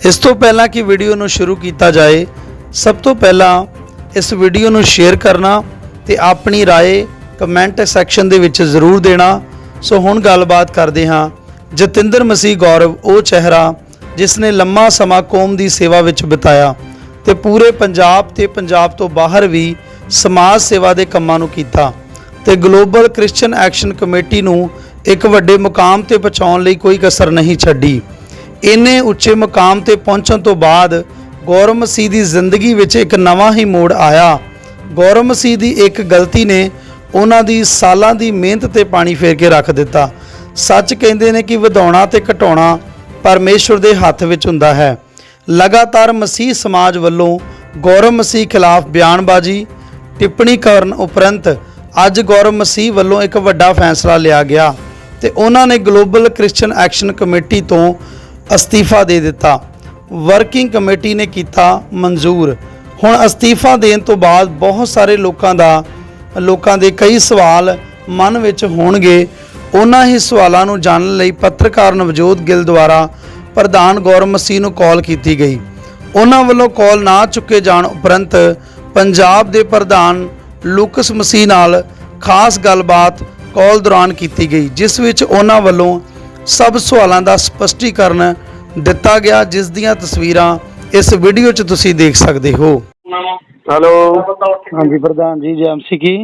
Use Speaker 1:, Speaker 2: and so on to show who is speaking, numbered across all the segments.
Speaker 1: ਇਸ ਤੋਂ ਪਹਿਲਾਂ ਕਿ ਵੀਡੀਓ ਨੂੰ ਸ਼ੁਰੂ ਕੀਤਾ ਜਾਏ, ਸਭ ਤੋਂ ਪਹਿਲਾਂ ਇਸ ਵੀਡੀਓ ਨੂੰ ਸ਼ੇਅਰ ਕਰਨਾ ਤੇ ਆਪਣੀ ਰਾਏ ਕਮੈਂਟ ਸੈਕਸ਼ਨ ਦੇ ਵਿੱਚ ਜ਼ਰੂਰ ਦੇਣਾ। ਸੋ ਹੁਣ ਗੱਲਬਾਤ ਕਰਦੇ ਹਾਂ ਜਤਿੰਦਰ ਮਸੀਹ ਗੌਰਵ, ਉਹ ਚਿਹਰਾ ਜਿਸ ਨੇ ਲੰਮਾ ਸਮਾਂ ਕੌਮ ਦੀ ਸੇਵਾ ਵਿੱਚ ਬਿਤਾਇਆ ਤੇ ਪੂਰੇ ਪੰਜਾਬ ਤੇ ਪੰਜਾਬ ਤੋਂ ਬਾਹਰ ਵੀ ਸਮਾਜ ਸੇਵਾ ਦੇ ਕੰਮਾਂ ਨੂੰ ਕੀਤਾ ਤੇ ਗਲੋਬਲ ਕ੍ਰਿਸਚੀਅਨ ਐਕਸ਼ਨ ਕਮੇਟੀ ਨੂੰ ਇੱਕ ਵੱਡੇ ਮੁਕਾਮ ਤੇ ਪਹੁੰਚਾਉਣ ਲਈ ਕੋਈ ਕਸਰ ਨਹੀਂ ਛੱਡੀ। ਇੰਨੇ ਉੱਚੇ ਮੁਕਾਮ ਤੇ ਪਹੁੰਚਣ ਤੋਂ ਬਾਅਦ ਗੌਰਵ ਮਸੀਹ ਦੀ ਜ਼ਿੰਦਗੀ ਵਿੱਚ ਇੱਕ ਨਵਾਂ ਹੀ ਮੋੜ ਆਇਆ। ਗੌਰਵ ਮਸੀਹ ਦੀ ਇੱਕ ਗਲਤੀ ਨੇ ਉਹਨਾਂ ਦੀ ਸਾਲਾਂ ਦੀ ਮਿਹਨਤ ਤੇ ਪਾਣੀ ਫੇਰ ਕੇ ਰੱਖ ਦਿੱਤਾ। ਸੱਚ ਕਹਿੰਦੇ ਨੇ ਕਿ ਵਧਾਉਣਾ ਤੇ ਘਟਾਉਣਾ ਪਰਮੇਸ਼ਵਰ ਦੇ ਹੱਥ ਵਿੱਚ ਹੁੰਦਾ ਹੈ। ਲਗਾਤਾਰ ਮਸੀਹ ਸਮਾਜ ਵੱਲੋਂ ਗੌਰਵ ਮਸੀਹ ਖਿਲਾਫ ਬਿਆਨਬਾਜ਼ੀ, ਟਿੱਪਣੀ ਕਰਨ ਉਪਰੰਤ ਅੱਜ ਗੌਰਵ ਮਸੀਹ ਵੱਲੋਂ ਇੱਕ ਵੱਡਾ ਫੈਸਲਾ ਲਿਆ ਗਿਆ ਤੇ ਉਹਨਾਂ ਨੇ ਗਲੋਬਲ ਕ੍ਰਿਸਚੀਅਨ ਐਕਸ਼ਨ ਕਮੇਟੀ ਤੋਂ ਅਸਤੀਫਾ ਦੇ ਦਿੱਤਾ। ਵਰਕਿੰਗ ਕਮੇਟੀ ਨੇ ਕੀਤਾ ਮਨਜ਼ੂਰ। ਹੁਣ ਅਸਤੀਫਾ ਦੇਣ ਤੋਂ ਬਾਅਦ ਬਹੁਤ ਸਾਰੇ ਲੋਕਾਂ ਦਾ, ਲੋਕਾਂ ਦੇ ਕਈ ਸਵਾਲ ਮਨ ਵਿੱਚ ਹੋਣਗੇ। ਉਹਨਾਂ ਹੀ ਸਵਾਲਾਂ ਨੂੰ ਜਾਣਨ ਲਈ ਪੱਤਰਕਾਰ ਨਵਜੋਤ ਗਿੱਲ ਦੁਆਰਾ ਪ੍ਰਧਾਨ ਗੌਰਵ ਮਸੀਹ ਨੂੰ ਕਾਲ ਕੀਤੀ ਗਈ। ਉਹਨਾਂ ਵੱਲੋਂ ਕਾਲ ਨਾ ਚੁੱਕੇ ਜਾਣ ਉਪਰੰਤ ਪੰਜਾਬ ਦੇ ਪ੍ਰਧਾਨ ਲੂਕਸ ਮਸੀਹ ਨਾਲ ਖਾਸ ਗੱਲਬਾਤ ਕਾਲ ਦੌਰਾਨ ਕੀਤੀ ਗਈ, ਜਿਸ ਵਿੱਚ ਉਹਨਾਂ ਵੱਲੋਂ ਸਭ ਸਵਾਲਾਂ ਦਾ ਸਪਸ਼ਟੀਕਰਨ ਦਿੱਤਾ ਗਿਆ ਜਿਸ ਦੀਆਂ ਤਸਵੀਰਾਂ ਇਸ ਵੀਡੀਓ 'ਚ ਤੁਸੀਂ ਦੇਖ ਸਕਦੇ ਹੋ।
Speaker 2: ਹੈਲੋ।
Speaker 1: ਹਾਂਜੀ ਪ੍ਰਧਾਨ ਜੀ ਜੈਮਸੀ ਕੀ?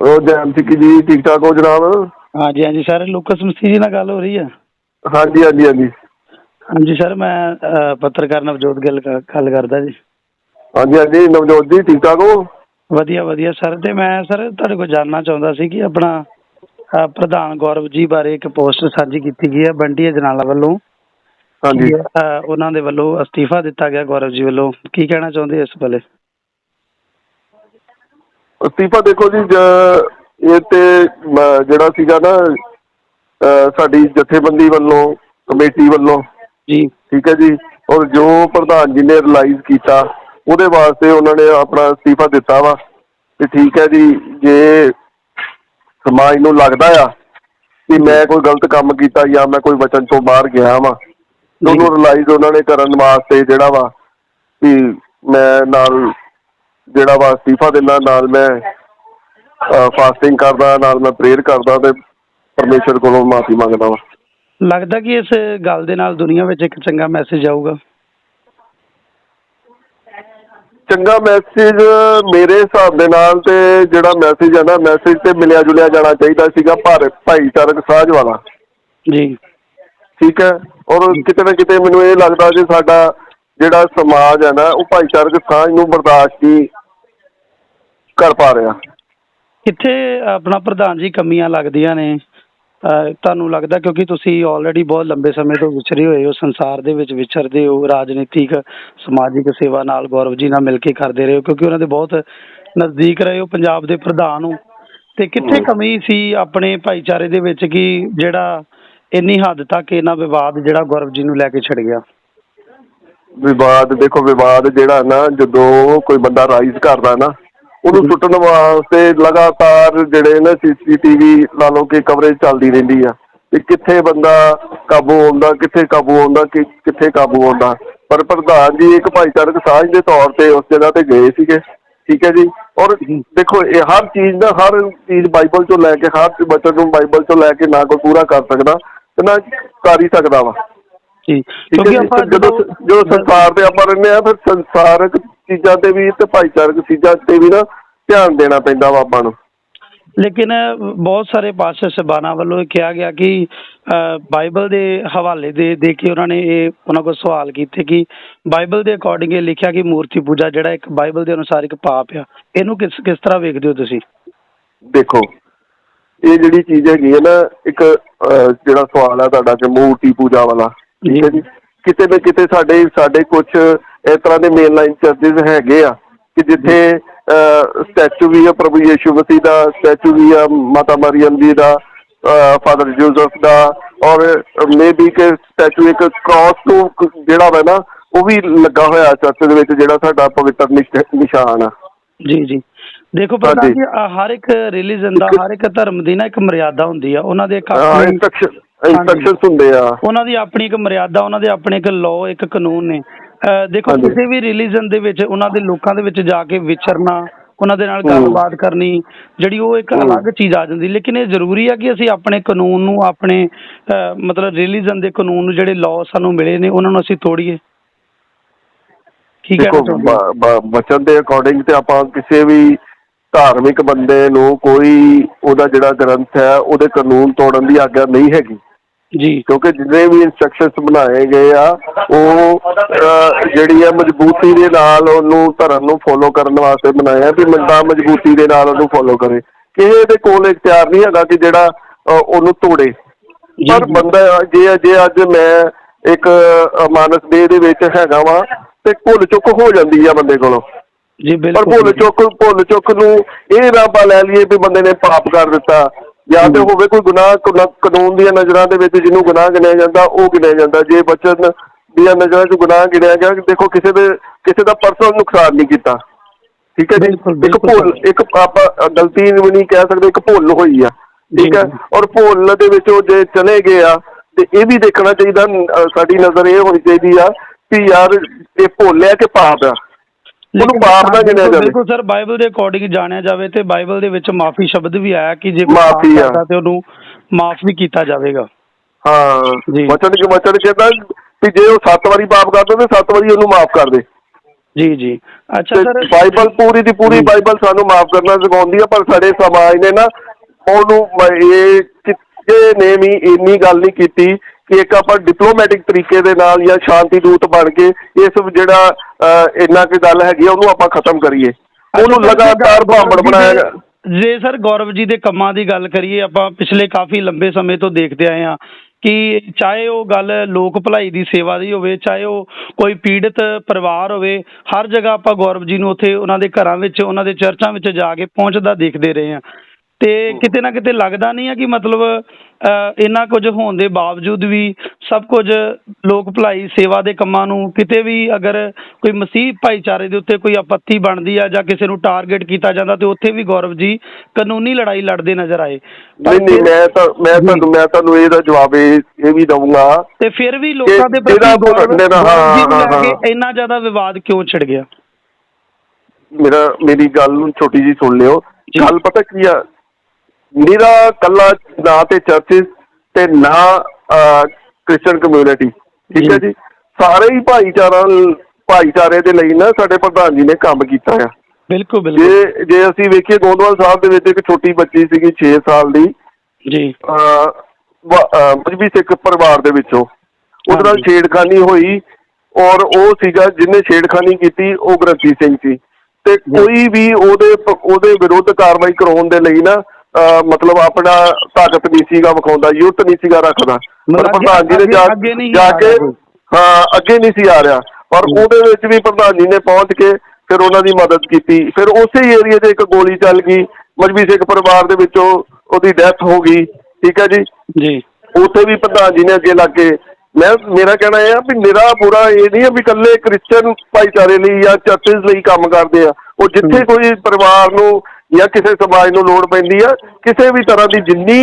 Speaker 2: ਉਹ ਜੈਮ ਸਿੰਘ ਜੀ ਠੀਕ ਠਾਕ ਹੋ ਜਨਾਬ?
Speaker 1: ਹਾਂਜੀ ਹਾਂਜੀ ਸਰ ਲੂਕਸ ਮਸੀਹ ਜੀ ਨਾਲ ਗੱਲ ਹੋ ਰਹੀ ਹੈ
Speaker 2: ਹਾਂਜੀ ਹਾਂਜੀ ਹਾਂਜੀ।
Speaker 1: ਹਾਂਜੀ ਸਰ ਮੈਂ ਪੱਤਰਕਾਰ ਨਵਜੋਤ ਗਿੱਲ ਗੱਲ ਕਰਦਾ ਜੀ।
Speaker 2: ਹਾਂਜੀ ਹਾਂਜੀ ਨਵਜੋਤ ਜੀ ਠੀਕ ਠਾਕ ਹੋ?
Speaker 1: ਵਧੀਆ ਵਧੀਆ ਸਰ ਤੇ ਮੈਂ ਸਰ ਤੁਹਾਡੇ ਕੋਲ ਜਾਣਨਾ ਚਾਹੁੰਦਾ ਸੀ ਕਿ ਆਪਣਾ ਪ੍ਰਧਾਨ ਗੌਰਵ ਜੀ ਬਾਰੇ ਇੱਕ ਪੋਸਟ ਸਾਂਝੀ ਕੀਤੀ ਗਈ ਹੈ ਬੰਟੀ ਅਜਨਾਲਾ ਵੱਲੋਂ।
Speaker 2: ਹਾਂਜੀ।
Speaker 1: ਉਹਨਾਂ ਦੇ ਵੱਲੋਂ ਅਸਤੀਫਾ ਦਿੱਤਾ ਗਿਆ ਗੌਰਵ ਜੀ ਵੱਲੋਂ। ਕੀ ਕਹਿਣਾ ਚਾਹੁੰਦੇ ਇਸ ਬਾਰੇ
Speaker 2: ਅਸਤੀਫਾ ਦੇਖੋ ਜੀ ਇਹ ਤੇ ਜਿਹੜਾ ਸੀਗਾ ਨਾ ਸਾਡੀ ਜਥੇਬੰਦੀ ਵੱਲੋਂ ਕਮੇਟੀ ਵੱਲੋਂ।
Speaker 1: ਜੀ।
Speaker 2: ਠੀਕ ਹੈ ਜੀ। ਔਰ ਜੋ ਪ੍ਰਧਾਨ ਜੀ ਨੇ ਰਿਲਾਈਜ਼ ਕੀਤਾ ਉਹਦੇ ਵਾਸਤੇ ਉਹਨਾਂ ਨੇ ਆਪਣਾ ਅਸਤੀਫਾ ਦਿੱਤਾ ਵਾ। ਤੇ ਠੀਕ ਹੈ ਜੀ ਜੇ ਸਮਾਜ ਨੂੰ ਲੱਗਦਾ ਆ ਕਿ ਮੈਂ ਕੋਈ ਗਲਤ ਕੰਮ ਕੀਤਾ ਜਾਂ ਮੈਂ ਕੋਈ ਵਚਨ ਤੋਂ ਬਾਹਰ ਗਿਆ ਵਾਂ। ਉਹਨੂੰ ਰਿਲਾਈਜ਼ ਉਹਨਾਂ ਨੇ ਕਰਨ ਵਾਸਤੇ ਜਿਹੜਾ ਵਾ ਕਿ ਮੈਂ ਨਾਲ ਜਿਹੜਾ ਵਾ ਅਸਤੀਫਾ ਦਿੰਦਾ ਨਾਲ ਮੈਂ ਫਾਸਟਿੰਗ ਕਰਦਾ ਨਾਲ ਮੈਂ ਪ੍ਰੇਅਰ ਕਰਦਾ ਤੇ ਪਰਮੇਸ਼ਰ ਕੋਲੋਂ ਮਾਫੀ ਮੰਗਦਾ ਵਾ।
Speaker 1: ਲੱਗਦਾ ਕਿ ਇਸ ਗੱਲ ਦੇ ਨਾਲ ਦੁਨੀਆ ਵਿੱਚ ਇੱਕ ਚੰਗਾ ਮੈਸੇਜ ਆਊਗਾ।
Speaker 2: ਚੰਗਾ ਮੈਸੇਜ ਮੇਰੇ ਹਿਸਾਬ ਦੇ ਨਾਲ ਤੇ ਜਿਹੜਾ ਮੈਸੇਜ ਹੈ ਨਾ ਮੈਸੇਜ ਤੇ ਮਿਲਿਆ ਜੁਲਿਆ ਜਾਣਾ ਚਾਹੀਦਾ ਸੀਗਾ ਭਾਰਤ ਭਾਈਚਾਰਕ ਸਾਂਝ ਵਾਲਾ।
Speaker 1: ਜੀ।
Speaker 2: ਠੀਕ ਹੈ? ਔਰ ਕਿਤੇ ਨਾ ਕਿਤੇ ਮੈਨੂੰ ਇਹ ਲੱਗਦਾ ਕਿ ਸਾਡਾ ਜਿਹੜਾ ਸਮਾਜ ਹੈ ਨਾ ਉਹ ਭਾਈਚਾਰਕ ਸਾਂਝ ਨੂੰ ਬਰਦਾਸ਼ਤ ਨਹੀਂ ਕਰ ਪਾ ਰਿਹਾ।
Speaker 1: ਕਿੱਥੇ ਆਪਣਾ ਪ੍ਰਧਾਨ ਜੀ ਕਮੀਆਂ ਲੱਗਦੀਆਂ ਨੇ? ਤੁਹਾਨੂੰ ਲੱਗਦਾ ਕਿਉਂਕਿ ਤੁਸੀਂ ਆਲਰੇਡੀ ਬਹੁਤ ਲੰਬੇ ਸਮੇਂ ਤੋਂ ਵਿਚਰੇ ਹੋਏ ਹੋ ਸੰਸਾਰ ਦੇ ਵਿੱਚ ਵਿਚਰਦੇ ਹੋ ਰਾਜਨੀਤਿਕ ਸਮਾਜਿਕ ਸੇਵਾ ਨਾਲ ਗੌਰਵ ਜੀ ਨਾਲ ਮਿਲ ਕੇ ਕਰਦੇ ਰਹੇ ਹੋ ਕਿਉਂਕਿ ਉਹਨਾਂ ਦੇ ਬਹੁਤ ਨਜ਼ਦੀਕ ਰਹੇ ਹੋ ਪੰਜਾਬ ਦੇ ਪ੍ਰਧਾਨ ਹੋ। ਤੇ ਕਿੱਥੇ ਕਮੀ ਸੀ ਆਪਣੇ ਭਾਈਚਾਰੇ ਦੇ ਵਿੱਚ ਕਿ ਜਿਹੜਾ ਇੰਨੀ ਹੱਦ ਤੱਕ ਇਹਨਾਂ ਵਿਵਾਦ ਜਿਹੜਾ ਗੌਰਵ ਜੀ ਨੂੰ ਲੈ ਕੇ ਛਿੜ ਗਿਆ?
Speaker 2: ਵਿਵਾਦ ਦੇਖੋ ਵਿਵਾਦ ਜਿਹੜਾ ਨਾ ਜਦੋਂ ਕੋਈ ਬੰਦਾ ਰਾਈਜ਼ ਕਰਦਾ ਨਾ ਉਹਨੂੰ ਸੁੱਟਣ ਵਾਸਤੇ ਲਗਾਤਾਰ ਜਿਹੜੇ ਨਾ ਸੀਸੀਟੀਵੀ ਲਾ ਲਓ ਕਿ ਕਵਰੇਜ ਚੱਲਦੀ ਰਹਿੰਦੀ ਆ ਕਿ ਕਿੱਥੇ ਬੰਦਾ ਕਾਬੂ ਆਉਂਦਾ ਕਿੱਥੇ ਕਾਬੂ ਆਉਂਦਾ ਕਿ ਕਿੱਥੇ ਕਾਬੂ ਆਉਂਦਾ। ਪਰ ਪ੍ਰਧਾਨ ਜੀ ਇੱਕ ਭਾਈਚਾਰਕ ਸਾਂਝ ਦੇ ਤੌਰ ਤੇ ਉਸ ਜਗ੍ਹਾ ਤੇ ਗਏ ਸੀਗੇ ਠੀਕ ਹੈ ਜੀ? ਔਰ ਦੇਖੋ ਇਹ ਹਰ ਚੀਜ਼ ਦਾ ਹਰ ਚੀਜ਼ ਬਾਈਬਲ ਚੋਂ ਲੈ ਕੇ ਹਰ ਬੱਚਨ ਨੂੰ ਬਾਈਬਲ ਚੋਂ ਲੈ ਕੇ ਨਾ ਕੋਈ ਪੂਰਾ ਕਰ ਸਕਦਾ ਤੇ ਨਾ ਕਰ ਹੀ ਸਕਦਾ ਵਾ।
Speaker 1: ਜੀ।
Speaker 2: ਠੀਕ ਹੈ
Speaker 1: ਕਿਉਂਕਿ
Speaker 2: ਜੀ।
Speaker 1: ਆਪਾਂ
Speaker 2: ਜਦੋਂ ਜਦੋਂ ਸੰਸਾਰ ਤੇ ਆਪਾਂ ਰਹਿੰਦੇ ਆ ਫਿਰ ਸੰਸਾਰਕ ਚੀਜ਼ਾਂ ਤੇ ਵੀ ਤੇ ਭਾਈਚਾਰਕ ਚੀਜ਼ਾਂ ਤੇ ਵੀ ਨਾ ਧਿਆਨ ਦੇਣਾ ਪੈਂਦਾ ਵਾ ਆਪਾਂ ਨੂੰ।
Speaker 1: ਲੇਕਿਨ ਬਹੁਤ ਸਾਰੇ ਪਾਸਟਰ ਸਬਾਨਾ ਵੱਲੋਂ ਇਹ ਕਿਹਾ ਗਿਆ ਕਿ ਬਾਈਬਲ ਦੇ ਹਵਾਲੇ ਦੇ ਦੇ ਕੇ ਉਹਨਾਂ ਨੇ ਇਹ ਉਹਨਾਂ ਕੋਲ ਸਵਾਲ ਕੀਤੇ ਕਿ ਬਾਈਬਲ ਦੇ ਅਕੋਰਡਿੰਗ ਇਹ ਲਿਖਿਆ ਕਿ ਮੂਰਤੀ ਪੂਜਾ ਜਿਹੜਾ ਇੱਕ ਬਾਈਬਲ ਦੇ ਅਨੁਸਾਰ ਇੱਕ ਪਾਪ ਆ। ਇਹਨੂੰ ਕਿਸ ਕਿਸ ਤਰ੍ਹਾਂ ਵੇਖਦੇ ਹੋ ਤੁਸੀਂ?
Speaker 2: ਦੇਖੋ ਇਹ ਜਿਹੜੀ ਚੀਜ਼ ਹੈਗੀ ਹੈ ਨਾ ਇੱਕ ਜਿਹੜਾ ਸਵਾਲ ਆ ਤੁਹਾਡਾ ਕਿ ਮੂਰਤੀ ਪੂਜਾ ਵਾਲਾ ਠੀਕ ਹੈ ਜੀ ਕਿਤੇ ਨਾ ਕਿਤੇ ਸਾਡੇ ਸਾਡੇ ਕੁਝ ਇਸ ਤਰ੍ਹਾਂ ਦੇ ਮੇਨ ਲਾਈਨ ਚਰਚਿਸ ਹੈਗੇ ਆ ਕਿ ਜਿੱਥੇ ਸਟੈਚੂ ਵੀ ਆ ਪ੍ਰਭੂ ਯੀਸ਼ੂ ਮਸੀਹ ਦਾ ਸਟੈਚੂ ਵੀ ਆ ਮਾਤਾ ਮਰੀਮ ਜੀ ਦਾ ਫਾਦਰ ਜੋਸਫ ਦਾ ਔਰ ਮੇਬੀ ਕਿ ਸਟੈਚੂ ਇੱਕ ਕ੍ਰਾਸ ਤੋਂ ਕ- ਜਿਹੜਾ ਵਾ ਨਾ ਉਹ ਵੀ ਲੱਗਾ ਹੋਇਆ ਚਰਚ ਦੇ ਵਿੱਚ ਜਿਹੜਾ ਸਾਡਾ ਪਵਿੱਤਰ ਨਿਸ਼- ਨਿਸ਼ਾਨ ਆ।
Speaker 1: ਜੀ ਜੀ। ਦੇਖੋ। ਜੀ ਆਹ ਹਰ ਇੱਕ ਰਿਲੀਜਨ ਦਾ ਹਰ ਇੱਕ ਧਰਮ ਦੀ ਨਾ ਇੱਕ ਮਰਿਆਦਾ ਹੁੰਦੀ ਆ। ਉਹਨਾਂ ਦੇ ਇੱਕ
Speaker 2: ਹਾਂ
Speaker 1: ਆਪਣੇ
Speaker 2: ਇੰਸਟਰਕਸ਼ਨ ਇੰਸਟਰਕਸ਼ਨਸ ਹੁੰਦੇ ਆ।
Speaker 1: ਉਹਨਾਂ ਦੀ ਆਪਣੀ ਇੱਕ ਮਰਿਆਦਾ ਉਹਨਾਂ ਦੇ ਆਪਣੇ ਇੱਕ ਲਾਅ ਇੱਕ ਕਾਨੂੰਨ ਨੇ। ਦੇਖੋ। ਕਿਸੇ ਵੀ ਰਿਲੀਜਨ ਦੇ ਵਿੱਚ ਉਹਨਾਂ ਦੇ ਲੋਕਾਂ ਦੇ ਵਿੱਚ ਜਾ ਕੇ ਵਿਚਰਨਾ ਉਹਨਾਂ ਦੇ ਨਾਲ। ਗੱਲਬਾਤ ਕਰਨੀ ਜਿਹੜੀ ਉਹ ਇੱਕ। ਅਲੱਗ ਚੀਜ਼ ਆ ਜਾਂਦੀ। ਲੇਕਿਨ ਇਹ ਜ਼ਰੂਰੀ ਆ ਕਿ ਅਸੀਂ ਆਪਣੇ ਕਾਨੂੰਨ ਨੂੰ ਆਪਣੇ ਮਤਲਬ ਰਿਲੀਜਨ ਦੇ ਕਾਨੂੰਨ ਨੂੰ ਜਿਹੜੇ ਲਾਅ ਸਾਨੂੰ ਮਿਲੇ ਨੇ ਉਹਨਾਂ ਨੂੰ ਅਸੀਂ ਤੋੜੀਏ। ਕੀ
Speaker 2: ਬ- ਬਚਨ ਦੇ ਅਕੋਰਡਿੰਗ ਤੇ ਆਪਾਂ ਕਿਸੇ ਵੀ ਧਾਰਮਿਕ ਬੰਦੇ ਨੂੰ ਕੋਈ ਉਹਦਾ ਜਿਹੜਾ ਗ੍ਰੰਥ ਹੈ ਉਹਦੇ ਕਾਨੂੰਨ ਤੋੜਨ ਦੀ ਆਗਿਆ ਨਹੀਂ ਹੈਗੀ।
Speaker 1: ਜੀ।
Speaker 2: ਕਿਉਂਕਿ ਜਿੰਨੇ ਵੀ ਇਨਸਟਰਕਸ਼ਨਸ ਬਣਾਏ ਗਏ ਆ ਉਹ ਅਹ, ਜਿਹੜੀ ਹੈ ਮਜ਼ਬੂਤੀ ਦੇ ਨਾਲ ਉਹਨੂੰ ਧਰਮ ਨੂੰ ਫੋਲੋ ਕਰਨ ਵਾਸਤੇ ਬਣਾਏ ਆ ਵੀ ਬੰਦਾ ਮਜ਼ਬੂਤੀ ਦੇ ਨਾਲ ਉਹਨੂੰ ਫੋਲੋ ਕਰੇ। ਕਿਸੇ ਦੇ ਕੋਲ ਇਖਤਿਆਰ ਨਹੀਂ ਹੈਗਾ ਕਿ ਜਿਹੜਾ ਅਹ, ਉਹਨੂੰ ਤੋੜੇ। ਪਰ। ਬੰਦਾ ਜੇ ਜੇ ਅੱਜ ਮੈਂ ਇੱਕ ਅਹ, ਮਾਨਸ ਦੇ ਦੇ ਵਿੱਚ ਹੈਗਾ ਵਾਂ ਤੇ ਭੁੱਲ ਚੁੱਕ ਹੋ ਜਾਂਦੀ ਆ ਬੰਦੇ ਕੋਲੋਂ।
Speaker 1: ਜੀ
Speaker 2: ਪਰ
Speaker 1: ਬਿਲਕੁਲ
Speaker 2: ਭੁੱਲ ਚੁੱਕ ਭੁੱਲ ਚੁੱਕ ਨੂੰ ਇਹ ਨਾ ਆਪਾਂ ਲੈ ਲਈਏ ਵੀ ਬੰਦੇ ਨੇ ਪਾਪ ਕਰ ਦਿੱਤਾ। ਜਾਂ ਤੇ। ਹੋਵੇ ਕੋਈ ਗੁਨਾਹ ਕਾਨੂੰਨ- ਕਾਨੂੰਨ ਦੀਆਂ ਨਜ਼ਰਾਂ ਦੇ ਵਿੱਚ ਜਿਹਨੂੰ ਗੁਨਾਹ ਗਿਣਿਆ ਜਾਂਦਾ ਉਹ ਗਿਣਿਆ ਜਾਂਦਾ। ਜੇ ਬਚਨ ਦੀਆਂ ਨਜ਼ਰਾਂ 'ਚ ਗੁਨਾਹ ਗਿਣਿਆ ਗਿਆ ਦੇਖੋ ਕਿਸੇ ਦੇ ਕਿਸੇ ਦਾ ਪਰਸਨਲ ਨੁਕਸਾਨ ਨਹੀਂ ਕੀਤਾ। ਠੀਕ ਹੈ ਜੀ? ਇੱਕ
Speaker 1: ਬਿਲਕੁਲ
Speaker 2: ਭੁੱਲ ਇੱਕ ਆਪਾਂ ਅ, ਗਲਤੀ ਵੀ ਨਹੀਂ ਕਹਿ ਸਕਦੇ ਇੱਕ ਭੁੱਲ ਹੋਈ ਆ। ਠੀਕ ਹੈ?
Speaker 1: ਜੀ।
Speaker 2: ਔਰ ਭੁੱਲ ਦੇ ਵਿੱਚ ਉਹ ਜੇ ਚਲੇ ਗਏ ਆ ਤੇ ਇਹ ਵੀ ਦੇਖਣਾ ਚਾਹੀਦਾ ਅ, ਸਾਡੀ ਨਜ਼ਰ ਇਹ ਹੋਣੀ ਚਾਹੀਦੀ ਆ ਕਿ ਯਾਰ ਇਹ ਭੁੱਲ ਹੈ ਕਿ ਪਾਪ ਆ। ਉਹਨੂੰ ਪਾਪ ਨਾ ਗਿਣਿਆ ਜਾਵੇ
Speaker 1: ਬਿਲਕੁਲ ਸਰ ਬਾਈਬਲ ਦੇ ਅਕੋਰਡਿੰਗ ਜਾਣਿਆ ਜਾਵੇ ਤੇ ਬਾਈਬਲ ਦੇ ਵਿੱਚ ਮਾਫੀ ਸ਼ਬਦ ਵੀ ਆਇਆ ਕਿ ਜੇ ਕੋਈ
Speaker 2: ਮਾਫ਼ੀ
Speaker 1: ਪਾਪ
Speaker 2: ਆ।
Speaker 1: ਕਰਦਾ ਤੇ ਉਹਨੂੰ ਮਾਫ ਵੀ ਕੀਤਾ ਜਾਵੇਗਾ
Speaker 2: ਹਾਂ
Speaker 1: ਜੀ।
Speaker 2: ਵਚਨ ਕਿ ਵਚਨ ਕਹਿੰਦਾ ਕਿ ਜੇ ਉਹ ਸੱਤ ਵਾਰੀ ਪਾਪ ਕਰਦਾ ਤੇ ਸੱਤ ਵਾਰੀ ਉਹਨੂੰ ਮਾਫ ਕਰ ਦੇ
Speaker 1: ਜੀ ਜੀ ਅੱਛਾ ਸਰ
Speaker 2: ਬਾਈਬਲ ਪੂਰੀ ਦੀ ਪੂਰੀ। ਬਾਈਬਲ ਸਾਨੂੰ ਮਾਫ ਕਰਨਾ ਸਿਖਾਉਂਦੀ ਆ ਪਰ ਸਾਡੇ ਸਮਾਜ ਨੇ ਨਾ ਉਹਨੂੰ ਇਹ ਕਿਸੇ ਨੇ ਵੀ ਇੰਨੀ ਗੱਲ ਨਹੀਂ ਕੀਤੀ ਕਿ ਇੱਕ ਆਪਾਂ ਡਿਪਲੋਮੈਟਿਕ ਤਰੀਕੇ ਦੇ ਨਾਲ ਜਾਂ ਸ਼ਾਂਤੀ ਦੂਤ ਬਣ ਕੇ ਇਸ ਜਿਹੜਾ ਇੰਨਾ ਕੁ ਗੱਲ ਹੈਗੀ ਉਹਨੂੰ ਆਪਾਂ ਖਤਮ ਕਰੀਏ। ਉਹਨੂੰ ਲਗਾਤਾਰ ਭਾਂਬੜ ਬਣਾਇਆ
Speaker 1: ਜੇ ਸਰ ਗੌਰਵ ਜੀ ਦੇ ਕੰਮਾਂ ਦੀ ਗੱਲ ਕਰੀਏ ਆਪਾਂ ਪਿਛਲੇ ਕਾਫੀ ਲੰਬੇ ਸਮੇਂ ਤੋਂ ਦੇਖਦੇ ਆਏ ਆ ਕਿ ਚਾਹੇ ਉਹ ਗੱਲ ਲੋਕ ਭਲਾਈ ਦੀ ਸੇਵਾ ਦੀ ਹੋਵੇ ਚਾਹੇ ਉਹ ਕੋਈ ਪੀੜਤ ਪਰਿਵਾਰ ਹੋਵੇ ਹਰ ਜਗ੍ਹਾ ਆਪਾਂ ਗੌਰਵ ਜੀ ਨੂੰ ਉੱਥੇ ਉਹਨਾਂ ਦੇ ਘਰਾਂ ਵਿੱਚ ਉਹਨਾਂ ਦੇ ਚਰਚਾਂ ਵਿੱਚ ਜਾ ਕੇ ਪਹੁੰਚਦਾ ਦੇਖਦੇ ਰਹੇ ਆ ਤੇ ਕਿਤੇ ਨਾ ਕਿਤੇ ਲੱਗਦਾ ਨਹੀਂ ਆ ਕਿ ਮਤਲਬ ਅਹ, ਇੰਨਾ ਕੁਝ ਹੋਣ ਦੇ ਬਾਵਜੂਦ ਵੀ ਸਭ ਕੁਝ ਲੋਕ ਭਲਾਈ ਸੇਵਾ ਦੇ ਕੰਮਾਂ ਨੂੰ ਕਿਤੇ ਵੀ ਅਗਰ ਕੋਈ ਮਸੀਹ ਭਾਈਚਾਰੇ ਦੇ ਉੱਤੇ ਕੋਈ ਆਪੱਤੀ ਬਣਦੀ ਆ ਜਾਂ ਕਿਸੇ ਨੂੰ ਟਾਰਗੇਟ ਕੀਤਾ ਜਾਂਦਾ ਤੇ ਉੱਥੇ ਵੀ ਗੌਰਵ ਜੀ ਕਾਨੂੰਨੀ ਲੜਾਈ ਲੜਦੇ ਨਜ਼ਰ ਆਏ।
Speaker 2: ਨਹੀਂ ਨਹੀਂ ਮੈਂ ਤਾਂ ਮੈਂ। ਤੁਹਾਨੂੰ ਮੈਂ ਤੁਹਾਨੂੰ ਇਹਦਾ ਜਵਾਬ ਇਹ ਵੀ ਦਊਂਗਾ।
Speaker 1: ਤੇ ਫਿਰ ਵੀ ਲੋਕਾਂ ਦੇ ਪ੍ਰਤੀ ਨੂੰ
Speaker 2: ਹਾਂ, ਹਾਂ,
Speaker 1: ਇੰਨਾ ਜ਼ਿਆਦਾ ਵਿਵਾਦ ਕਿਉਂ ਛਿੜ ਗਿਆ?
Speaker 2: ਮੇਰਾ ਮੇਰੀ ਗੱਲ ਨੂੰ ਛੋਟੀ ਜੀ ਸੁਣ ਲਿਓ। ਗੱਲ ਪਤਾ ਕੀ ਆ? ਮੇਰਾ ਕੱਲਾ ਨਾ ਤੇ ਚਰਚਿਸ ਤੇ ਨਾ ਕ੍ਰਿਸਚੀਅਨ ਕਮਿਊਨਿਟੀ ਠੀਕ ਹੈ
Speaker 1: ਜੀ।
Speaker 2: ਸਾਰੇ ਹੀ ਭਾਈਚਾਰਾ ਭਾਈਚਾਰੇ ਦੇ ਲਈ ਨਾ ਸਾਡੇ ਪ੍ਰਧਾਨ ਜੀ ਨੇ ਕੰਮ ਕੀਤਾ ਆ।
Speaker 1: ਬਿਲਕੁਲ ਬਿਲਕੁਲ।
Speaker 2: ਜੇ ਜੇ ਅਸੀਂ ਵੇਖੀਏ ਗੋਂਦਵਾਲ ਸਾਹਿਬ ਦੇ ਵਿੱਚ ਇੱਕ ਛੋਟੀ ਬੱਚੀ ਸੀਗੀ 6 ਸਾਲ ਦੀ।
Speaker 1: ਜੀ।
Speaker 2: ਅਹ, ਮਜਬੀ ਸਿੱਖ ਪਰਿਵਾਰ ਦੇ ਵਿੱਚੋਂ। ਉਹਦੇ ਨਾਲ। ਛੇੜਖਾਨੀ ਹੋਈ ਔਰ ਉਹ ਸੀਗਾ ਜਿਹਨੇ ਛੇੜਖਾਨੀ ਕੀਤੀ ਉਹ ਗ੍ਰੰਥੀ ਸਿੰਘ ਸੀ। ਤੇ ਕੋਈ ਵੀ ਉਹਦੇ ਉਹਦੇ ਵਿਰੁੱਧ ਕਾਰਵਾਈ ਕਰਾਉਣ ਦੇ ਲਈ ਨਾ ਮਤਲਬ ਆਪਣਾ ਤਾਕਤ ਨਹੀਂ ਸੀਗਾ ਵਿਖਾਉਂਦਾ ਯੁੱਤ ਨਹੀਂ ਸੀਗਾ ਰੱਖਦਾ। ਪਰ ਪ੍ਰਧਾਨ ਜੀ ਨੇ ਜਾ ਕੇ। ਹਾਂ ਅੱਗੇ ਨਹੀਂ ਸੀ ਆ ਰਿਹਾ। ਪਰ। ਉਹਦੇ ਵਿੱਚ ਵੀ ਪ੍ਰਧਾਨ ਜੀ ਨੇ ਪਹੁੰਚ ਕੇ ਫਿਰ ਉਹਨਾਂ ਦੀ ਮਦਦ ਕੀਤੀ। ਫਿਰ ਉਸੇ ਏਰੀਆ 'ਚ ਇੱਕ ਗੋਲੀ ਚੱਲ ਗਈ। ਮਜਬੀ ਸਿੱਖ ਪਰਿਵਾਰ ਦੇ ਵਿੱਚੋਂ ਉਹਦੀ ਡੈਥ ਹੋ ਗਈ। ਠੀਕ ਹੈ ਜੀ?
Speaker 1: ਜੀ।
Speaker 2: ਉੱਥੇ ਵੀ ਪ੍ਰਧਾਨ ਜੀ ਨੇ ਅੱਗੇ ਲੱਗ ਕੇ ਮੈਂ ਮੇਰਾ ਕਹਿਣਾ ਇਹ ਆ ਵੀ ਮੇਰਾ ਪੂਰਾ ਇਹ ਨਹੀਂ ਆ ਵੀ ਇਕੱਲੇ ਕ੍ਰਿਸਚੀਅਨ ਭਾਈਚਾਰੇ ਲਈ ਜਾਂ ਚਰਚਿਸ ਲਈ ਕੰਮ ਕਰਦੇ ਆ। ਉਹ ਜਿੱਥੇ। ਕੋਈ ਪਰਿਵਾਰ ਨੂੰ ਜਾਂ ਕਿਸੇ ਸਮਾਜ ਨੂੰ ਲੋੜ ਪੈਂਦੀ ਆ ਕਿਸੇ ਵੀ ਤਰ੍ਹਾਂ ਦੀ ਜਿੰਨੀ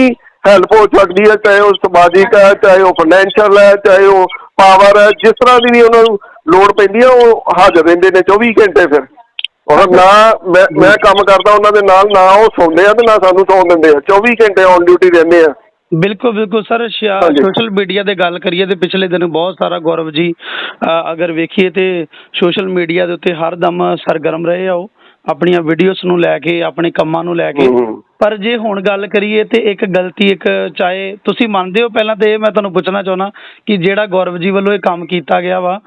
Speaker 2: ਹੈਲਪ ਹੋ ਸਕਦੀ ਹੈ ਚਾਹੇ ਉਹ ਸਮਾਜਿਕ ਹੈ ਚਾਹੇ ਉਹ ਫਾਈਨੈਂਸ਼ੀਅਲ ਹੈ ਚਾਹੇ ਉਹ ਪਾਵਰ ਹੈ ਜਿਸ ਤਰ੍ਹਾਂ ਦੀ ਵੀ ਉਹਨਾਂ ਨੂੰ ਲੋੜ ਪੈਂਦੀ ਆ ਉਹ ਹਾਜ਼ਰ ਰਹਿੰਦੇ ਨੇ 24 ਘੰਟੇ ਫਿਰ। ਔਰ ਨਾ ਮੈਂ ਮੈਂ ਕੰਮ ਕਰਦਾ ਉਹਨਾਂ ਦੇ ਨਾਲ ਨਾ ਉਹ ਸੌਂਦੇ ਆ ਤੇ ਨਾ ਸਾਨੂੰ ਸੌਣ ਦਿੰਦੇ ਆ। 24 ਘੰਟੇ ਔਨ ਡਿਊਟੀ ਰਹਿੰਦੇ ਆ।
Speaker 1: ਬਿਲਕੁਲ ਬਿਲਕੁਲ ਸਰ। ਸੋਸ਼ਲ ਮੀਡੀਆ ਤੇ ਗੱਲ ਕਰੀਏ ਤੇ ਪਿਛਲੇ ਦਿਨ ਬਹੁਤ ਸਾਰਾ ਗੌਰਵ ਜੀ ਅਗਰ ਵੇਖੀਏ ਤੇ ਸੋਸ਼ਲ ਮੀਡੀਆ ਦੇ ਉੱਤੇ ਹਰ ਦਮ ਸਰਗਰਮ ਰਹੇ ਆ ਉਹ। ਆਪਣੀਆਂ ਵੀਡੀਓਜ਼ ਨੂੰ ਲੈ ਕੇ ਆਪਣੇ ਕੰਮਾਂ ਨੂੰ ਲੈ ਕੇ। ਪਰ ਜੇ ਹੁਣ ਗੱਲ ਕਰੀਏ ਤੇ ਇੱਕ ਗਲਤੀ ਇੱਕ ਚਾਹੇ ਤੁਸੀਂ ਮੰਨਦੇ ਹੋ ਪਹਿਲਾਂ ਤੇ ਇਹ ਮੈਂ ਤੁਹਾਨੂੰ ਪੁੱਛਣਾ ਚਾਹੁੰਦਾ ਕਿ ਜਿਹੜਾ ਗੌਰਵ ਜੀ ਵੱਲੋਂ ਇਹ ਕੰਮ ਕੀਤਾ ਗਿਆ ਵਾ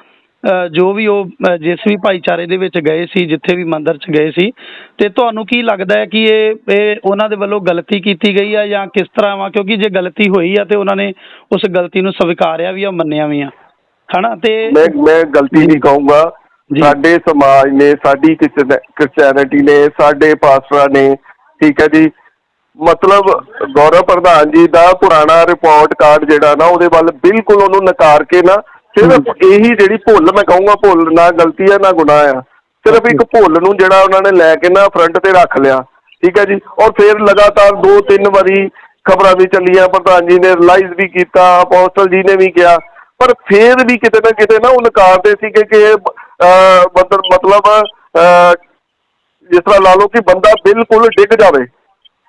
Speaker 1: ਜੋ ਵੀ ਉਹ ਜਿਸ ਵੀ ਭਾਈਚਾਰੇ ਦੇ ਵਿੱਚ ਗਏ ਸੀ ਜਿੱਥੇ ਵੀ ਮੰਦਿਰ 'ਚ ਗਏ ਸੀ ਤੇ ਤੁਹਾਨੂੰ ਕੀ ਲੱਗਦਾ ਹੈ ਕਿ ਇਹ ਇਹ ਉਹਨਾਂ ਦੇ ਵੱਲੋਂ ਗਲਤੀ ਕੀਤੀ ਗਈ ਆ ਜਾਂ ਕਿਸ ਤਰ੍ਹਾਂ ਵਾ ਕਿਉਂਕਿ ਜੇ ਗਲਤੀ ਹੋਈ ਆ ਤੇ ਉਹਨਾਂ ਨੇ ਉਸ ਗਲਤੀ ਨੂੰ ਸਵੀਕਾਰਿਆ ਵੀ ਆ ਮੰਨਿਆ ਵੀ ਆ ਹਨਾ ਤੇ
Speaker 2: ਮੈਂ ਮੈਂ ਗਲਤੀ ਨਹੀਂ ਕਹੂੰਗਾ। ਸਾਡੇ ਸਮਾਜ ਨੇ ਸਾਡੀ ਕ੍ਰਿਸਚੀਅਨਿਟੀ ਨੇ ਸਾਡੇ ਪਾਸਟਰਾਂ ਨੇ ਠੀਕ ਹੈ ਜੀ। ਮਤਲਬ ਗੌਰਵ ਪ੍ਰਧਾਨ ਜੀ ਦਾ ਪੁਰਾਣਾ ਰਿਪੋਰਟ ਕਾਰਡ ਜਿਹੜਾ ਨਾ ਉਹਦੇ ਵੱਲ ਬਿਲਕੁਲ ਉਹਨੂੰ ਨਕਾਰ ਕੇ ਨਾ ਸਿਰਫ ਇਹੀ ਜਿਹੜੀ ਭੁੱਲ ਮੈਂ ਕਹੂੰਗਾ ਭੁੱਲ ਨਾ ਗਲਤੀ ਹੈ ਨਾ ਗੁਨਾਹ ਆ। ਸਿਰਫ ਇੱਕ ਭੁੱਲ ਨੂੰ ਜਿਹੜਾ ਉਹਨਾਂ ਨੇ ਲੈ ਕੇ ਨਾ ਫਰੰਟ ਤੇ ਰੱਖ ਲਿਆ ਠੀਕ ਹੈ ਜੀ। ਔਰ ਫਿਰ ਲਗਾਤਾਰ ਦੋ ਤਿੰਨ ਵਾਰੀ ਖਬਰਾਂ ਵੀ ਚੱਲੀਆਂ ਪ੍ਰਧਾਨ ਜੀ ਨੇ ਰਿਲਾਈਜ਼ ਵੀ ਕੀਤਾ ਅਪੋਸਟਲ ਜੀ ਨੇ ਵੀ ਕਿਹਾ। ਪਰ ਫੇਰ ਵੀ ਕਿਤੇ ਨਾ ਕਿਤੇ ਨਾ ਉਹ ਨਕਾਰਦੇ ਸੀਗੇ ਕਿ ਮਤਲਬ ਜਿਸ ਤਰ੍ਹਾਂ ਲਾ ਲਓ ਕਿ ਬੰਦਾ ਬਿਲਕੁਲ ਡਿੱਗ ਜਾਵੇ।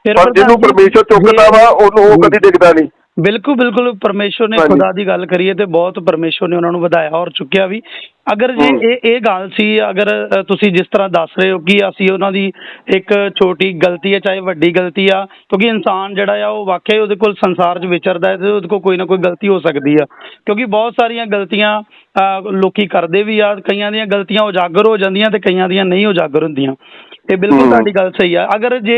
Speaker 2: ਪਰ ਜਿਹਨੂੰ ਪਰਮੇਸ਼ਰ ਚੁੱਕਦਾ ਵਾ ਉਹਨੂੰ ਉਹ ਕਦੀ ਡਿੱਗਦਾ ਨਹੀਂ।
Speaker 1: ਬਿਲਕੁਲ ਬਿਲਕੁਲ ਪਰਮੇਸ਼ਵਰ ਨੇ। ਖੁਦਾ ਦੀ ਗੱਲ ਕਰੀਏ ਤੇ ਬਹੁਤ ਪਰਮੇਸ਼ਵਰ ਨੇ ਉਹਨਾਂ ਨੂੰ ਵਧਾਇਆ ਔਰ ਚੁੱਕਿਆ ਵੀ ਅਗਰ ਜੇ। ਇਹ ਇਹ ਗੱਲ ਸੀ ਅਗਰ ਤੁਸੀਂ ਜਿਸ ਤਰ੍ਹਾਂ ਦੱਸ ਰਹੇ ਹੋ ਕਿ ਅਸੀਂ ਉਹਨਾਂ ਦੀ ਇੱਕ ਛੋਟੀ ਗਲਤੀ ਹੈ ਚਾਹੇ ਵੱਡੀ ਗਲਤੀ ਆ ਕਿਉਂਕਿ ਇਨਸਾਨ ਜਿਹੜਾ ਆ ਉਹ ਵਾਕਿਆ ਉਹਦੇ ਕੋਲ ਸੰਸਾਰ 'ਚ ਵਿਚਰਦਾ ਹੈ ਤੇ ਉਹਦੇ ਕੋਲ ਕੋਈ ਨਾ ਕੋਈ ਗਲਤੀ ਹੋ ਸਕਦੀ ਆ ਕਿਉਂਕਿ ਬਹੁਤ ਸਾਰੀਆਂ ਗਲਤੀਆਂ ਲੋਕੀ ਕਰਦੇ ਵੀ ਆ ਕਈਆਂ ਦੀਆਂ ਗਲਤੀਆਂ ਉਜਾਗਰ ਹੋ ਜਾਂਦੀਆਂ ਤੇ ਕਈਆਂ ਦੀਆਂ ਨਹੀਂ ਉਜਾਗਰ ਹੁੰਦੀਆਂ ਇਹ ਬਿਲਕੁਲ। ਤੁਹਾਡੀ ਗੱਲ ਸਹੀ ਆ। ਅਗਰ ਜੇ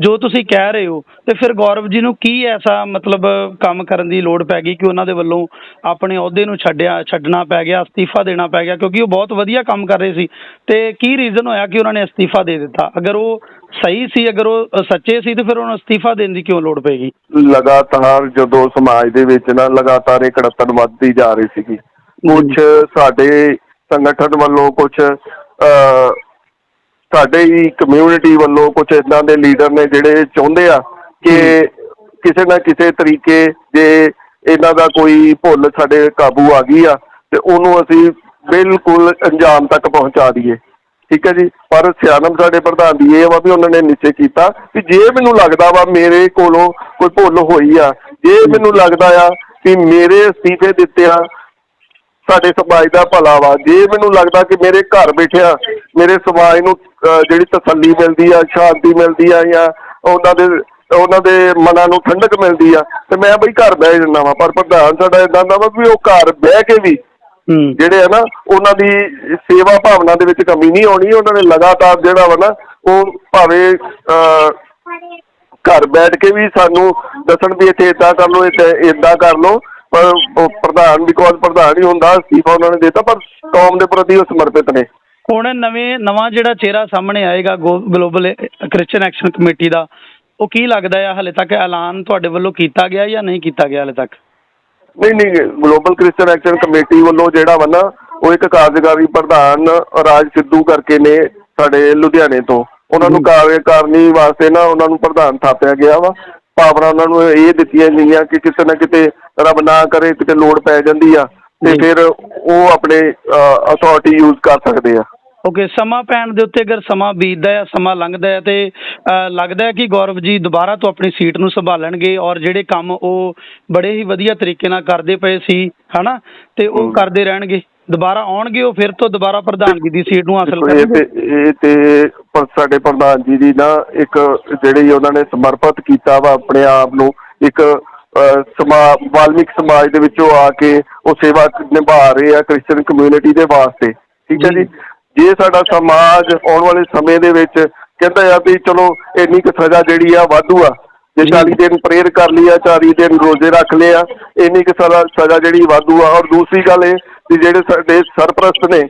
Speaker 1: ਜੋ ਤੁਸੀਂ ਕਹਿ ਰਹੇ ਹੋ ਤੇ ਫਿਰ ਗੌਰਵ ਜੀ ਨੂੰ ਕੀ ਐਸਾ ਮਤਲਬ ਕੰਮ ਕਰਨ ਦੀ ਲੋੜ ਪੈ ਗਈ ਕਿ ਉਹਨਾਂ ਦੇ ਵੱਲੋਂ ਆਪਣੇ ਅਹੁਦੇ ਨੂੰ ਛੱਡਿਆ ਛੱਡਣਾ ਪੈ ਗਿਆ ਅਸਤੀਫਾ ਦੇਣਾ ਪੈ ਗਿਆ? ਕਿਉਂਕਿ ਉਹ ਬਹੁਤ ਵਧੀਆ ਕੰਮ ਕਰ ਰਹੇ ਸੀ। ਤੇ ਕੀ ਰੀਜ਼ਨ ਹੋਇਆ ਕਿ ਉਹਨਾਂ ਨੇ ਅਸਤੀਫਾ ਦੇ ਦਿੱਤਾ? ਅਗਰ ਉਹ ਸਹੀ ਸੀ ਅਗਰ ਉਹ ਸੱਚੇ ਸੀ ਤੇ ਫਿਰ ਉਹਨਾਂ ਅਸਤੀਫਾ ਦੇਣ ਦੀ ਕਿਉਂ ਲੋੜ ਪਏਗੀ?
Speaker 2: ਲਗਾਤਾਰ ਜਦੋਂ ਸਮਾਜ ਦੇ ਵਿੱਚ ਨਾ ਲਗਾਤਾਰ ਇਹ ਕੜਤਨ ਵੱਧਦੀ ਜਾ ਰਹੀ ਸੀਗੀ ਕੁਝ ਸਾਡੇ ਸੰਗਠਨ ਵੱਲੋਂ ਕੁਝ ਸਾਡੇ ਹੀ ਕਮਿਊਨਿਟੀ ਵੱਲੋਂ ਕੁਝ ਇਦਾਂ ਦੇ ਲੀਡਰ ਨੇ ਜਿਹੜੇ ਚਾਹੁੰਦੇ ਆ ਕਿ ਕਿਸੇ ਨਾ ਕਿਸੇ ਤਰੀਕੇ ਜੇ ਇਹਨਾਂ ਦਾ ਕੋਈ ਭੁੱਲ ਸਾਡੇ ਕਾਬੂ ਆ ਗਈ ਆ ਤੇ ਉਹਨੂੰ ਅਸੀਂ ਬਿਲਕੁਲ ਅੰਜਾਮ ਤੱਕ ਪਹੁੰਚਾ ਦਈਏ। ਠੀਕ ਹੈ ਜੀ? ਪਰ ਸਿਆਣਪ ਸਾਡੇ ਪ੍ਰਧਾਨ ਦੀ ਇਹ ਵਾ ਵੀ ਉਹਨਾਂ ਨੇ ਨਿਸ਼ਚੈ ਕੀਤਾ ਕਿ ਜੇ ਮੈਨੂੰ ਲੱਗਦਾ ਵਾ ਮੇਰੇ ਕੋਲੋਂ ਕੋਈ ਭੁੱਲ ਹੋਈ ਆ ਜੇ ਮੈਨੂੰ ਲੱਗਦਾ ਆ ਕਿ ਮੇਰੇ ਅਸਤੀਫੇ ਦਿੱਤੇ ਆ ਸਾਡੇ ਸਮਾਜ ਦਾ ਭਲਾ ਵਾ। ਜੇ ਮੈਨੂੰ ਲੱਗਦਾ ਕਿ ਮੇਰੇ ਘਰ ਬੈਠਿਆ ਮੇਰੇ ਸਮਾਜ ਨੂੰ ਜਿਹੜੀ ਤਸੱਲੀ ਮਿਲਦੀ ਆ ਸ਼ਾਂਤੀ ਮਿਲਦੀ ਆ ਜਾਂ ਉਹਨਾਂ ਦੇ ਉਹਨਾਂ ਦੇ ਮਨਾਂ ਨੂੰ ਠੰਡਕ ਮਿਲਦੀ ਆ ਤੇ ਮੈਂ ਬਈ ਘਰ ਬਹਿ ਜਾਂਦਾ ਵਾ। ਪਰ ਪ੍ਰਧਾਨ ਸਾਡਾ ਇਦਾਂ ਦਾ ਵਾ ਵੀ ਉਹ ਘਰ ਬਹਿ ਕੇ ਵੀ ਜਿਹੜੇ ਆ ਨਾ ਉਹਨਾਂ ਦੀ ਸੇਵਾ ਭਾਵਨਾ ਦੇ ਵਿੱਚ ਕਮੀ ਨਹੀਂ ਆਉਣੀ ਉਹਨਾਂ ਨੇ ਲਗਾਤਾਰ ਜਿਹੜਾ ਵਾ ਨਾ ਉਹ ਭਾਵੇਂ ਘਰ ਬੈਠ ਕੇ ਵੀ ਸਾਨੂੰ ਦੱਸਣ ਵੀ ਇੱਥੇ ਇਦਾਂ ਕਰ ਲਓ ਇੱਥੇ ਇਦਾਂ ਕਰ ਲਓ ਪਰ ਪ੍ਰਧਾਨ ਬਿਕੋਜ਼ ਪ੍ਰਧਾਨ ਹੀ ਹੁੰਦਾ ਅਸਤੀਫਾ ਉਹਨਾਂ ਨੇ ਦਿੱਤਾ ਪਰ ਕੌਮ ਦੇ ਪ੍ਰਤੀ ਉਹ ਸਮਰਪਿਤ ਨੇ।
Speaker 1: ਹੁਣ ਨਵੇਂ ਨਵਾਂ ਜਿਹੜਾ ਚਿਹਰਾ ਸਾਹਮਣੇ ਆਏਗਾ ਗਲੋਬਲ ਕ੍ਰਿਸਚੀਅਨ ਐਕਸ਼ਨ ਕਮੇਟੀ ਦਾ ਉਹ ਕੀ ਲੱਗਦਾ ਹੈ ਹਲੇ ਤੱਕ? ਐਲਾਨ ਤੁਹਾਡੇ ਵੱਲੋਂ ਕੀਤਾ ਗਿਆ ਜਾਂ ਨਹੀਂ ਕੀਤਾ ਗਿਆ ਹਲੇ ਤੱਕ?
Speaker 2: ਨਹੀਂ ਨਹੀਂ ਗਲੋਬਲ ਕ੍ਰਿਸਚੀਅਨ ਐਕਸ਼ਨ ਕਮੇਟੀ ਵੱਲੋਂ ਜਿਹੜਾ ਵਾ ਨਾ ਉਹ ਇੱਕ ਕਾਰਜਕਾਰੀ ਪ੍ਰਧਾਨ ਰਾਜ ਸਿੱਧੂ ਕਰਕੇ ਨੇ ਸਾਡੇ ਲੁਧਿਆਣੇ ਤੋਂ। ਉਹਨਾਂ ਨੂੰ ਕਾਰਜਕਾਰਨੀ ਵਾਸਤੇ ਨਾ ਉਹਨਾਂ ਨੂੰ ਪ੍ਰਧਾਨ ਥਾਪਿਆ ਗਿਆ ਵਾ। ਭਾਵਨਾ ਉਹਨਾਂ ਨੂੰ ਇਹ ਦਿੱਤੀਆਂ ਗਈਆਂ ਕਿ ਕਿਸੇ ਨਾ ਕਿਤੇ ਰੱਬ ਨਾ ਕਰੇ ਕਿਤੇ ਲੋੜ ਪੈ ਜਾਂਦੀ ਆ ਤੇ। ਫਿਰ ਉਹ ਆਪਣੇ ਅਥਾਰਟੀ ਯੂਜ਼ ਕਰ ਸਕਦੇ ਆ
Speaker 1: ਓਕੇ ਸਮਾਂ ਪੈਣ ਦੇ ਉੱਤੇ ਅਗਰ ਸਮਾਂ ਬੀਤਦਾ ਹੈ ਸਮਾਂ ਲੰਘਦਾ ਹੈ ਤੇ ਲੱਗਦਾ ਹੈ ਕਿ ਗੌਰਵ ਜੀ ਦੁਬਾਰਾ ਤੋਂ ਆਪਣੀ ਸੀਟ ਨੂੰ ਸੰਭਾਲਣਗੇ ਔਰ ਜਿਹੜੇ ਕੰਮ ਉਹ ਬੜੇ ਹੀ ਵਧੀਆ ਤਰੀਕੇ ਨਾਲ ਕਰਦੇ ਪਏ ਸੀ ਹਨਾ ਤੇ ਉਹ। ਕਰਦੇ ਰਹਿਣਗੇ ਦੁਬਾਰਾ ਆਉਣਗੇ ਉਹ ਫਿਰ ਤੋਂ ਦੁਬਾਰਾ ਪ੍ਰਧਾਨਗੀ ਦੀ ਸੀਟ ਨੂੰ ਹਾਸਲ
Speaker 2: ਇਹ
Speaker 1: ਕਰਨਗੇ
Speaker 2: ਤੇ ਇਹ ਤੇ ਪ- ਸਾਡੇ ਪ੍ਰਧਾਨ ਜੀ ਦੀ ਨਾ ਇੱਕ ਜਿਹੜੀ ਉਹਨਾਂ ਨੇ ਸਮਰਪਿਤ ਕੀਤਾ ਵਾ ਆਪਣੇ ਆਪ ਨੂੰ ਇੱਕ ਅਹ, ਸਮਾ ਵਾਲਮਿਕ ਸਮਾਜ ਦੇ ਵਿੱਚੋਂ ਆ ਕੇ ਉਹ ਸੇਵਾ ਨਿਭਾ ਰਹੇ ਆ ਕ੍ਰਿਸਚੀਅਨ ਕਮਿਊਨਿਟੀ ਦੇ ਵਾਸਤੇ ਠੀਕ ਹੈ
Speaker 1: ਜੀ।
Speaker 2: ਜੀ ਜੇ ਸਾਡਾ ਸਮਾਜ ਆਉਣ ਵਾਲੇ ਸਮੇਂ ਦੇ ਵਿੱਚ ਕਹਿੰਦਾ ਆ ਵੀ ਚਲੋ ਇੰਨੀ ਕੁ ਸਜ਼ਾ ਜਿਹੜੀ ਆ ਵਾਧੂ ਆ ਜੇ
Speaker 1: ਜੀ।
Speaker 2: 40 ਦਿਨ ਪ੍ਰੇਅਰ ਕਰ ਲਈ ਆ 40 ਦਿਨ ਰੋਜ਼ੇ ਰੱਖ ਲਏ ਆ ਇੰਨੀ ਕੁ ਸਜ਼ਾ ਸਜ਼ਾ ਜਿਹੜੀ ਵਾਧੂ ਆ ਔਰ ਦੂਸਰੀ ਗੱਲ ਇਹ ਵੀ ਜਿਹੜੇ ਸਾਡੇ ਸਰਪ੍ਰਸਤ ਨੇ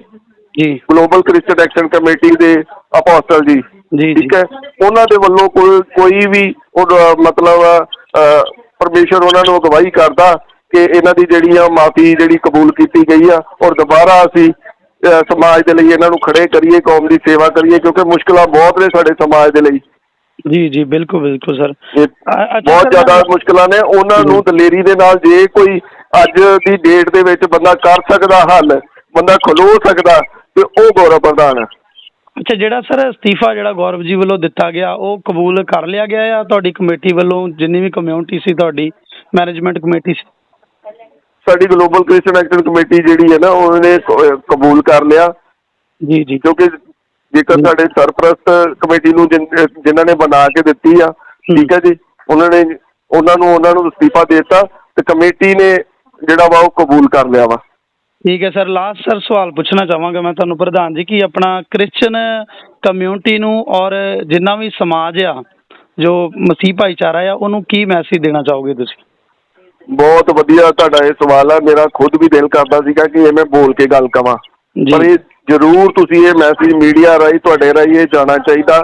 Speaker 1: ਜੀ।
Speaker 2: ਗਲੋਬਲ ਕ੍ਰਿਸਚੀਅਨ ਐਕਸ਼ਨ ਕਮੇਟੀ ਦੇ ਅਪੋਸਟਲ ਜੀ
Speaker 1: ਜੀ
Speaker 2: ਠੀਕ ਹੈ? ਉਹਨਾਂ ਦੇ ਵੱਲੋਂ ਕੋਈ ਕੋਈ ਵੀ ਮਤਲਬ ਪਰਮੇਸ਼ਰ ਉਹਨਾਂ ਨੂੰ ਅਗਵਾਈ ਕਰਦਾ ਕਿ ਇਹਨਾਂ ਦੀ ਜਿਹੜੀ ਆ ਮਾਫੀ ਜਿਹੜੀ ਕਬੂਲ ਕੀਤੀ ਗਈ ਆ ਔਰ ਦੁਬਾਰਾ ਅਸੀਂ ਸਮਾਜ ਦੇ ਲਈ ਇਹਨਾਂ ਨੂੰ ਖੜੇ ਕਰੀਏ ਕੌਮ ਦੀ ਸੇਵਾ ਕਰੀਏ ਕਿਉਂਕਿ ਮੁਸ਼ਕਲਾਂ ਬਹੁਤ ਨੇ ਸਾਡੇ ਸਮਾਜ ਦੇ ਲਈ।
Speaker 1: ਜੀ ਜੀ ਬਿਲਕੁਲ ਬਿਲਕੁਲ ਸਰ।
Speaker 2: ਬਹੁਤ ਜ਼ਿਆਦਾ ਮੁਸ਼ਕਲਾਂ ਨੇ। ਉਹਨਾਂ ਨੂੰ ਦਲੇਰੀ ਦੇ ਨਾਲ ਜੇ ਕੋਈ ਅੱਜ ਦੀ ਡੇਟ ਦੇ ਵਿੱਚ ਬੰਦਾ ਕਰ ਸਕਦਾ ਹੱਲ ਬੰਦਾ ਖਲੋ ਸਕਦਾ ਤੇ ਉਹ ਗੌਰਵ ਪ੍ਰਧਾਨ। ਹੈ
Speaker 1: ਅੱਛਾ ਜਿਹੜਾ ਸਰ ਅਸਤੀਫਾ ਜਿਹੜਾ ਗੌਰਵ ਜੀ ਵੱਲੋਂ ਦਿੱਤਾ ਗਿਆ ਉਹ ਕਬੂਲ ਕਰ ਲਿਆ ਗਿਆ ਆ ਤੁਹਾਡੀ ਕਮੇਟੀ ਵੱਲੋਂ ਜਿੰਨੀ ਵੀ ਕਮਿਊਨਿਟੀ ਸੀ ਤੁਹਾਡੀ ਮੈਨੇਜਮੈਂਟ ਕਮੇਟੀ ਸੀ?
Speaker 2: ਸਾਡੀ ਗਲੋਬਲ ਕ੍ਰਿਸਚੀਅਨ ਐਕਸ਼ਨ ਕਮੇਟੀ ਜਿਹੜੀ ਹੈ ਨਾ ਉਹਨੇ ਕਬੂਲ ਕਰ ਲਿਆ।
Speaker 1: ਜੀ ਜੀ।
Speaker 2: ਕਿਉਂਕਿ ਜੇਕਰ। ਸਾਡੇ ਸਰਪ੍ਰਸਤ ਕਮੇਟੀ ਨੂੰ ਜਿਨ- ਜਿਨ੍ਹਾਂ ਨੇ ਬਣਾ ਕੇ ਦਿੱਤੀ ਆ ਠੀਕ ਹੈ ਜੀ ਉਹਨਾਂ ਨੇ ਉਹਨਾਂ ਨੂੰ ਉਹਨਾਂ ਨੂੰ ਅਸਤੀਫਾ ਦਿੱਤਾ ਤੇ ਕਮੇਟੀ ਨੇ ਜਿਹੜਾ ਵਾ ਉਹ ਕਬੂਲ ਕਰ ਲਿਆ ਵਾ।
Speaker 1: ਠੀਕ ਹੈ ਸਰ ਲਾਸਟ ਸਰ ਸਵਾਲ ਪੁੱਛਣਾ ਚਾਹਾਂਗਾ ਮੈਂ ਤੁਹਾਨੂੰ ਪ੍ਰਧਾਨ ਜੀ ਕਿ ਆਪਣਾ ਕ੍ਰਿਸਚੀਅਨ ਕਮਿਊਨਿਟੀ ਨੂੰ ਔਰ ਜਿੰਨਾ ਵੀ ਸਮਾਜ ਆ ਜੋ ਮਸੀਹ ਭਾਈਚਾਰਾ ਆ ਉਹਨੂੰ ਕੀ ਮੈਸੇਜ ਦੇਣਾ ਚਾਹੋਗੇ ਤੁਸੀਂ?
Speaker 2: ਬਹੁਤ ਵਧੀਆ ਤੁਹਾਡਾ ਇਹ ਸਵਾਲ ਆ। ਮੇਰਾ ਖੁਦ ਵੀ ਦਿਲ ਕਰਦਾ ਸੀਗਾ ਕਿ ਇਹ ਮੈਂ ਬੋਲ ਕੇ ਗੱਲ ਕਵਾਂ। ਪਰ ਇਹ ਜ਼ਰੂਰ ਤੁਸੀਂ ਇਹ ਮੈਸੇਜ ਮੀਡੀਆ ਰਾਹੀਂ ਤੁਹਾਡੇ ਰਾਹੀਂ ਇਹ ਜਾਣਾ ਚਾਹੀਦਾ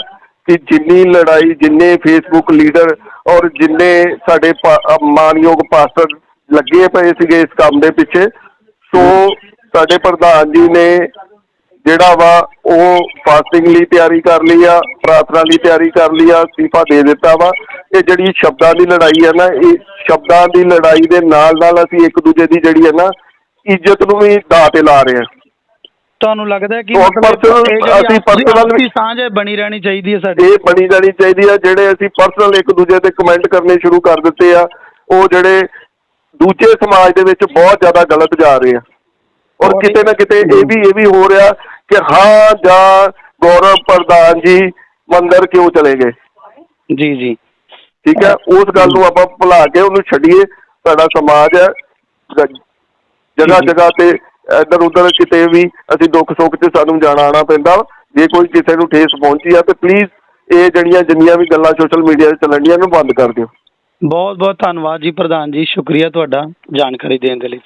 Speaker 2: ਕਿ ਜਿੰਨੀ ਲੜਾਈ ਜਿੰਨੇ ਫੇਸਬੁੱਕ ਲੀਡਰ ਔਰ ਜਿੰਨੇ ਸਾਡੇ ਮਾਨਯੋਗ ਪਾਸਟਰ ਲੱਗੇ ਪਏ ਸੀਗੇ ਇਸ ਕੰਮ ਦੇ ਪਿੱਛੇ। ਸੋ ਸਾਡੇ ਪ੍ਰਧਾਨ ਜੀ ਨੇ ਜਿਹੜਾ ਵਾ ਉਹ ਫਾਸਟਿੰਗ ਲਈ ਤਿਆਰੀ ਕਰ ਲਈ ਆ ਪ੍ਰਾਰਥਨਾ ਲਈ ਤਿਆਰੀ ਕਰ ਲਈ ਆ ਅਸਤੀਫਾ ਦੇ ਦਿੱਤਾ ਵਾ। ਇਹ ਜਿਹੜੀ ਸ਼ਬਦਾਂ ਦੀ ਲੜਾਈ ਹੈ ਨਾ ਇਹ ਸ਼ਬਦਾਂ ਦੀ ਲੜਾਈ ਦੇ ਨਾਲ ਨਾਲ ਅਸੀਂ ਇੱਕ ਦੂਜੇ ਦੀ ਜਿਹੜੀ ਹੈ ਨਾ ਇੱਜ਼ਤ ਨੂੰ ਵੀ ਦਾਅ ਤੇ ਲਾ ਰਹੇ ਹਾਂ
Speaker 1: ਤੁਹਾਨੂੰ ਲੱਗਦਾ ਕਿ
Speaker 2: ਅਸੀਂ personal
Speaker 1: ਆਪਸੀ ਸਾਂਝ ਬਣੀ ਰਹਿਣੀ ਚਾਹੀਦੀ ਹੈ ਸਾਡੀ।
Speaker 2: ਇਹ ਬਣੀ ਜਾਣੀ ਚਾਹੀਦੀ ਆ ਜਿਹੜੇ ਅਸੀਂ ਪਰਸਨਲ ਇੱਕ ਦੂਜੇ ਤੇ ਕਮੈਂਟ ਕਰਨੇ ਸ਼ੁਰੂ ਕਰ ਦਿੱਤੇ ਆ ਉਹ ਜਿਹੜੇ ਦੂਜੇ ਸਮਾਜ ਦੇ ਵਿੱਚ ਬਹੁਤ ਜ਼ਿਆਦਾ ਗਲਤ ਜਾ ਰਹੇ ਆ। ਔਰ ਕਿਤੇ ਨਾ ਕਿਤੇ ਇਹ ਵੀ ਇਹ ਵੀ ਹੋ ਰਿਹਾ ਕਿ ਹਾਂ ਜਾਂ ਗੌਰਵ ਪ੍ਰਧਾਨ ਜੀ ਮੰਦਰ ਕਿਉਂ ਚਲੇ ਗਏ?
Speaker 1: ਜੀ ਜੀ।
Speaker 2: ਠੀਕ ਹੈ ਉਸ ਗੱਲ ਨੂੰ ਆਪਾਂ ਭੁਲਾ ਕੇ ਉਹਨੂੰ ਛੱਡੀਏ। ਸਾਡਾ ਸਮਾਜ ਹੈ ਜਗ੍ਹਾ। ਜਗ੍ਹਾ ਤੇ ਇੱਧਰ ਉੱਧਰ ਕਿਤੇ ਵੀ ਅਸੀਂ ਦੁੱਖ ਸੁੱਖ 'ਚ ਸਾਨੂੰ ਜਾਣਾ ਆਣਾ ਪੈਂਦਾ। ਜੇ ਕੋਈ ਕਿਸੇ ਨੂੰ ਠੇਸ ਪਹੁੰਚੀ ਆ ਤੇ ਪਲੀਜ਼ ਇਹ ਜਿਹੜੀਆਂ ਜਿੰਨੀਆਂ ਵੀ ਗੱਲਾਂ ਸੋਸ਼ਲ ਮੀਡੀਆ ਤੇ ਚੱਲਣ ਡੀਆਂ ਇਹਨੂੰ ਬੰਦ ਕਰ ਦਿਓ।
Speaker 1: ਬਹੁਤ ਬਹੁਤ ਧੰਨਵਾਦ ਜੀ ਪ੍ਰਧਾਨ ਜੀ ਸ਼ੁਕਰੀਆ ਤੁਹਾਡਾ ਜਾਣਕਾਰੀ ਦੇਣ ਦੇ ਲਈ।